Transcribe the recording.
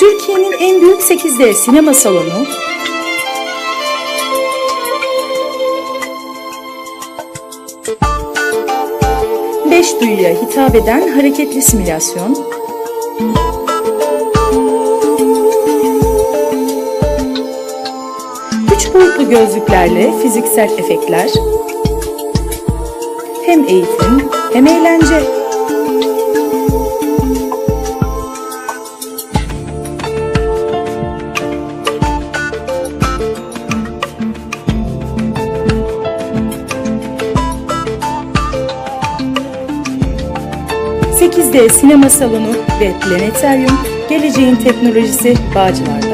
8D sinema salonu, Beş duyuya hitap eden hareketli simülasyon, üç boyutlu gözlüklerle fiziksel efektler, hem eğitim hem eğlence. ...8D sinema salonu ve planetaryum... ...geleceğin teknolojisi Bağcılar'da.